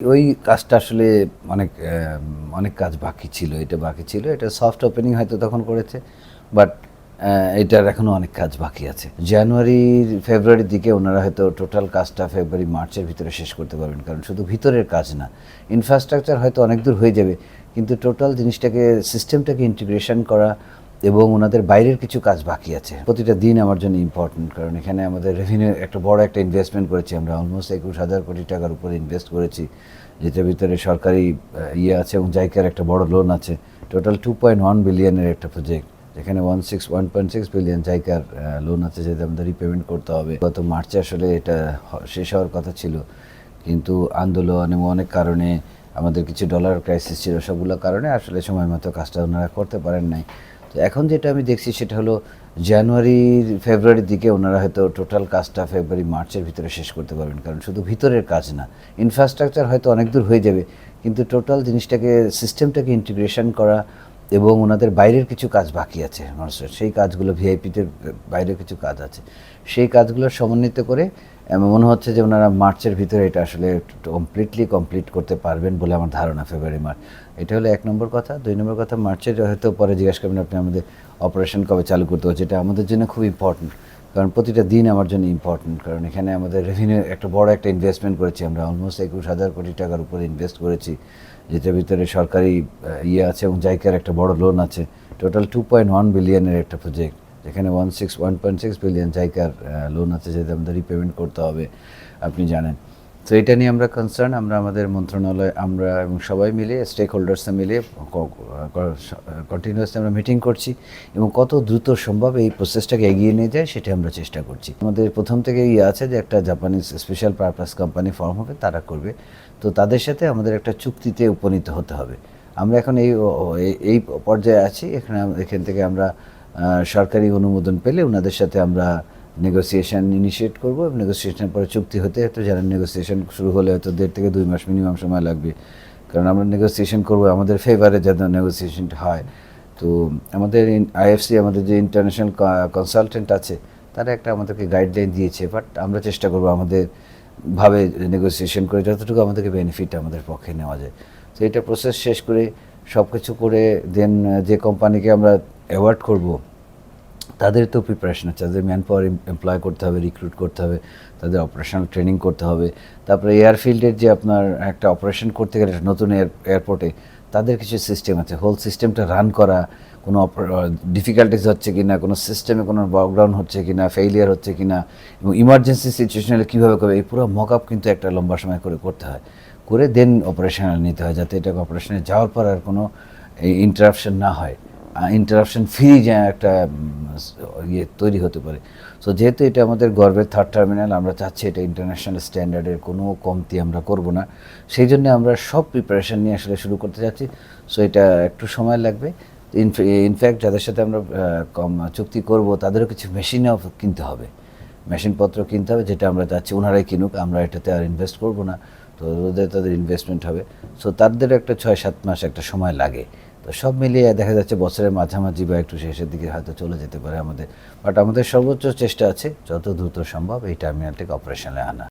ওই কাজটা আসলে অনেক অনেক কাজ বাকি ছিল, এটা বাকি ছিল, এটা সফট ওপেনিং হয়তো তখন করেছে বাট এটার এখনও অনেক কাজ বাকি আছে। জানুয়ারি ফেব্রুয়ারির দিকে ওনারা হয়তো টোটাল কাজটা ফেব্রুয়ারি মার্চের ভিতরে শেষ করতে পারবেন, কারণ শুধু ভিতরের কাজ না ইনফ্রাস্ট্রাকচার হয়তো অনেক দূর হয়ে যাবে, কিন্তু টোটাল জিনিসটাকে সিস্টেমটাকে ইন্টিগ্রেশন করা এবং ওনাদের বাইরের কিছু কাজ বাকি আছে। প্রতিটা দিন আমার জন্য ইম্পর্টেন্ট কারণ এখানে আমাদের রেভিনিউ একটা বড় একটা ইনভেস্টমেন্ট করেছি আমরা। অলমোস্ট একুশ হাজার কোটি টাকার উপরে ইনভেস্ট করেছি, যেটার ভিতরে সরকারি ইয়ে আছে এবং জাইকার একটা বড় লোন আছে। টোটাল টু পয়েন্ট ওয়ান বিলিয়নের একটা প্রজেক্ট যেখানে one six one point six billion জাইকার loan আছে যেটা আমাদের রিপেমেন্ট করতে হবে। গত মার্চে আসলে এটা শেষ হওয়ার কথা ছিল। কিন্তু আন্দোলন এবং অনেক কারণে আমাদের কিছু ডলার ক্রাইসিস ছিল, সবগুলো কারণে আসলে সময় মতো কাজটা ওনারা করতে পারেন নাই। তো এখন যেটা আমি দেখছি সেটা হলো জানুয়ারি, ফেব্রুয়ারির দিকে ওনারা হয়তো টোটাল কাজটা ফেব্রুয়ারি, মার্চের ভিতরে শেষ করতে পারবেন। কারণ শুধু ভিতরের কাজ না ইনফ্রাস্ট্রাকচার হয়তো অনেক দূর হয়ে যাবে, কিন্তু টোটাল জিনিসটাকে সিস্টেমটাকে ইন্টিগ্রেশন করা এবং ওনাদের বাইরের কিছু কাজ বাকি আছে, মানুষের। সেই কাজগুলো ভিআইপিতে বাইরের কিছু কাজ আছে। সেই কাজগুলো সমন্বিত করে মনে হচ্ছে যে ওনারা মার্চের ভিতরে এটা আসলে কমপ্লিটলি কমপ্লিট করতে পারবেন বলে আমার ধারণা ফেব্রুয়ারি মার্চ এটা হলো এক নম্বর কথা। দুই নম্বর কথা, মার্চের হয়তো পরে জিজ্ঞাসা করবেন আপনি আমাদের অপারেশন কবে চালু করতে হচ্ছে এটা আমাদের জন্য খুব ইম্পর্টেন্ট কারণ প্রতিটা দিন আমার জন্য ইম্পর্টেন্ট কারণ এখানে আমাদের রেভিনিউ একটা বড় একটা ইনভেস্টমেন্ট করেছি আমরা। অলমোস্ট একুশ হাজার কোটি টাকার উপরে ইনভেস্ট করেছি, যেটার ভিতরে সরকারি ইয়ে আছে এবং জাইকার একটা বড় লোন আছে। টোটাল টু পয়েন্ট ওয়ান বিলিয়নের একটা প্রজেক্ট যেখানে one six one point six billion জাইকার loan আছে, যেটা আমাদের রিপেমেন্ট করতে হবে, আপনি জানেন। তো এটা নিয়ে আমরা কনসার্ন আমরা আমাদের মন্ত্রণালয়, আমরা এবং সবাই মিলে স্টেক হোল্ডার্সরা মিলে কন্টিনিউয়াসলি আমরা মিটিং করছি এবং কত দ্রুত সম্ভব এই প্রসেসটাকে এগিয়ে নিয়ে যায়, সেটা আমরা চেষ্টা করছি। আমাদের প্রথম থেকে ইয়ে আছে যে একটা Japanese special purpose company form হবে, তারা করবে। তো তাদের সাথে আমাদের একটা চুক্তিতে উপনীত হতে হবে। আমরা এখন এই, এই- পর্যায়ে আছি, এখানে, এখান থেকে আমরা সরকারি অনুমোদন পেলে ওনাদের সাথে আমরা নেগোসিয়েশন ইনিশিয়েট করব নেগোসিয়েশনের পরে চুক্তি হতে হয়তো যারা নেগোসিয়েশন শুরু হলে হয়তো দেড় থেকে দুই মাস মিনিমাম সময় লাগবে। কারণ আমরা নেগোসিয়েশন করব, আমাদের ফেভারে যাতে নেগোসিয়েশনটা হয়। তো আমাদের আইএফসি আমাদের যে ইন্টারন্যাশনাল কনসালটেন্ট আছে, তারা একটা আমাদেরকে গাইডলাইন দিয়েছে বাট আমরা চেষ্টা করব আমাদের ভাবে নেগোসিয়েশন করে যতটুকু আমাদেরকে বেনিফিট আমাদের পক্ষে নেওয়া যায়। তো এটা প্রসেস শেষ করে সব কিছু করে দেন যে কোম্পানিকে আমরা অ্যাওয়ার্ড করব তাদের তো প্রিপারেশন আছে তাদের ম্যান পাওয়ার এমপ্লয় করতে হবে রিক্রুট করতে হবে, তাদের অপারেশনাল ট্রেনিং করতে হবে। তারপরে এয়ারফিল্ডের যে আপনার একটা অপারেশন করতে গেলে নতুন এয়ার এয়ারপোর্টে তাদের কিছু সিস্টেম আছে। হোল সিস্টেমটা রান করা, কোনো ডিফিকাল্টিস হচ্ছে কি না কোনো সিস্টেমে কোনো ব্যাকগ্রাউন্ড হচ্ছে কি না ফেইলিয়ার হচ্ছে কি না এবং ইমার্জেন্সি সিচুয়েশনে কীভাবে করবে, এই পুরো মক আপ কিন্তু একটা লম্বা সময় করে করতে হয়। করে দেন অপারেশনাল নিতে হয়, যাতে এটা অপারেশনে যাওয়ার পর আর কোনো ইন্টারাপশন না হয়। ইন্টারাপশন ফ্রি যে একটা ইয়ে তৈরি হতে পারে। সো যেহেতু এটা আমাদের গর্বের থার্ড টার্মিনাল আমরা চাচ্ছি এটা ইন্টারন্যাশনাল স্ট্যান্ডার্ডের কোনো কমতি আমরা করব না। সেই জন্য আমরা সব প্রিপারেশন নিয়ে আসলে শুরু করতে যাচ্ছি সো এটা একটু সময় লাগবে। ইনফ্যাক্ট যাদের সাথে আমরা কম চুক্তি করব, তাদেরও কিছু মেশিনও কিনতে হবে। মেশিনপত্র কিনতে হবে, যেটা আমরা চাচ্ছি ওনারাই কিনুক, আমরা এটাতে আর ইনভেস্ট করব না। তো ওদের, তাদের ইনভেস্টমেন্ট হবে। সো তাদের একটা ছয় সাত মাস একটা সময় লাগে। তো সব মিলিয়ে দেখা যাচ্ছে বছরের মাঝামাঝি বা একটু শেষের দিকে হয়তো চলে যেতে পারে আমাদের। বাট আমাদের সর্বোচ্চ চেষ্টা আছে, যত দ্রুত সম্ভব এই টার্মিনালটিকে অপারেশনে আনা।